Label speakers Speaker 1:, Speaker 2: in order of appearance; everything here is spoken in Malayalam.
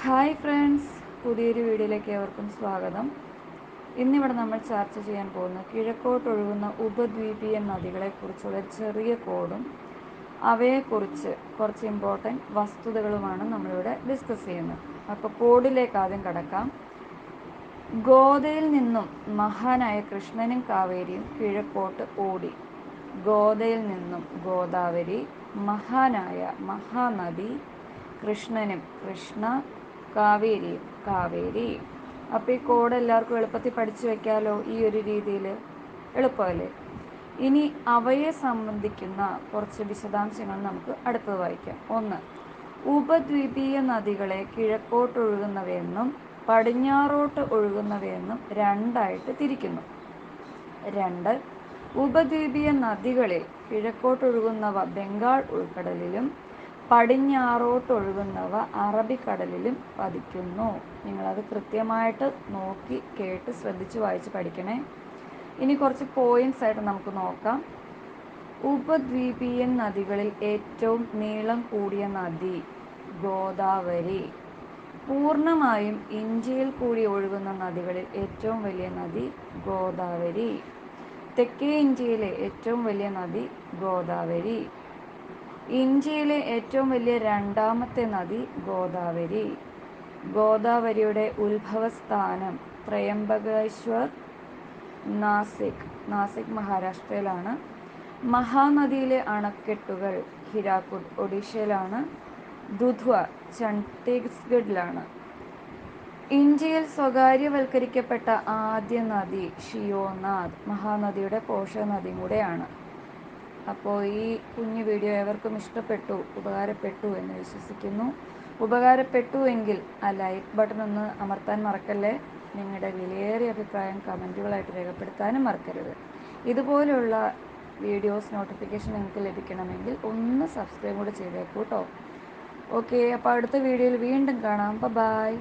Speaker 1: ഹായ് ഫ്രണ്ട്സ് പുതിയൊരു വീഡിയോയിലേക്ക് ഏവർക്കും സ്വാഗതം. ഇന്നിവിടെ നമ്മൾ ചർച്ച ചെയ്യാൻ പോകുന്ന കിഴക്കോട്ടൊഴുകുന്ന ഉപദ്വീപീയ നദികളെക്കുറിച്ചുള്ള ചെറിയ കോഡും അവയെക്കുറിച്ച് കുറച്ച് ഇമ്പോർട്ടന്റ് വസ്തുതകളുമാണ് നമ്മളിവിടെ ഡിസ്കസ് ചെയ്യുന്നത്. അപ്പോൾ കോഡിലേക്ക് ആദ്യം കടക്കാം. ഗോദയിൽ നിന്നും മഹാനായ കൃഷ്ണനും കാവേരിയും കിഴക്കോട്ട് ഓടി. ഗോദയിൽ നിന്നും ഗോദാവരി മഹാനായ മഹാനദി കൃഷ്ണനും കൃഷ്ണ കാവേരിയും കാവേരി. അപ്പോൾ ഈ കോഡ് എല്ലാവർക്കും എളുപ്പത്തിൽ പഠിച്ചു വെക്കാലോ ഈ ഒരു രീതിയിൽ എളുപ്പമല്ലേ? ഇനി അവയെ സംബന്ധിക്കുന്ന കുറച്ച് വിശദാംശങ്ങൾ നമുക്ക് അടുത്തത് വായിക്കാം. ഒന്ന് ഉപദ്വീപീയ നദികളെ കിഴക്കോട്ട് ഒഴുകുന്നവയെന്നും പടിഞ്ഞാറോട്ട് ഒഴുകുന്നവയെന്നും രണ്ടായിട്ട് തിരിക്കുന്നു. രണ്ട് ഉപദ്വീപീയ നദികളിൽ കിഴക്കോട്ടൊഴുകുന്നവ ബംഗാൾ ഉൾക്കടലിലും പടിഞ്ഞാറോട്ടൊഴുകുന്നവ അറബിക്കടലിലും പതിക്കുന്നു. നിങ്ങളത് കൃത്യമായിട്ട് നോക്കി കേട്ട് ശ്രദ്ധിച്ച് വായിച്ച് പഠിക്കണേ. ഇനി കുറച്ച് പോയിന്റ്സ് ആയിട്ട് നമുക്ക് നോക്കാം. ഉപദ്വീപീയൻ നദികളിൽ ഏറ്റവും നീളം കൂടിയ നദി ഗോദാവരി. പൂർണമായും ഇന്ത്യയിൽ കൂടി ഒഴുകുന്ന നദികളിൽ ഏറ്റവും വലിയ നദി ഗോദാവരി. തെക്കേ ഇന്ത്യയിലെ ഏറ്റവും വലിയ നദി ഗോദാവരി. ഇന്ത്യയിലെ ഏറ്റവും വലിയ രണ്ടാമത്തെ നദി ഗോദാവരി. ഗോദാവരിയുടെ ഉത്ഭവസ്ഥാനം ത്രയംബകേശ്വർ നാസിക് നാസിക് മഹാരാഷ്ട്രയിലാണ്. മഹാനദിയിലെ അണക്കെട്ടുകൾ ഹിരാക്കുഡ് ഒഡീഷയിലാണ്. ദുധ്വ ഛത്തീസ്ഗഡിലാണ്. ഇന്ത്യയിൽ സ്വകാര്യവൽക്കരിക്കപ്പെട്ട ആദ്യ നദി ഷിയോനാഥ് മഹാനദിയുടെ പോഷക നദിയും കൂടെയാണ്. അപ്പോൾ ഈ കുഞ്ഞു വീഡിയോ എവർക്കും ഇഷ്ടപ്പെട്ടു ഉപകാരപ്പെട്ടു എന്ന് വിശ്വസിക്കുന്നു. ഉപകാരപ്പെട്ടു എങ്കിൽ ആ ലൈക്ക് ബട്ടൺ ഒന്ന് അമർത്താൻ മറക്കല്ലേ? നിങ്ങളുടെ വിലയേറിയ അഭിപ്രായം കമന്റുകളായിട്ട് രേഖപ്പെടുത്താനും മറക്കരുത്. ഇതുപോലെയുള്ള വീഡിയോസ് നോട്ടിഫിക്കേഷൻ നിങ്ങൾക്ക് ലഭിക്കണമെങ്കിൽ ഒന്ന് സബ്സ്ക്രൈബ് കൂടെ ചെയ്തേക്കൂ കേട്ടോ ഓക്കെ അപ്പോൾ അടുത്ത വീഡിയോയിൽ വീണ്ടും കാണാം. ബൈ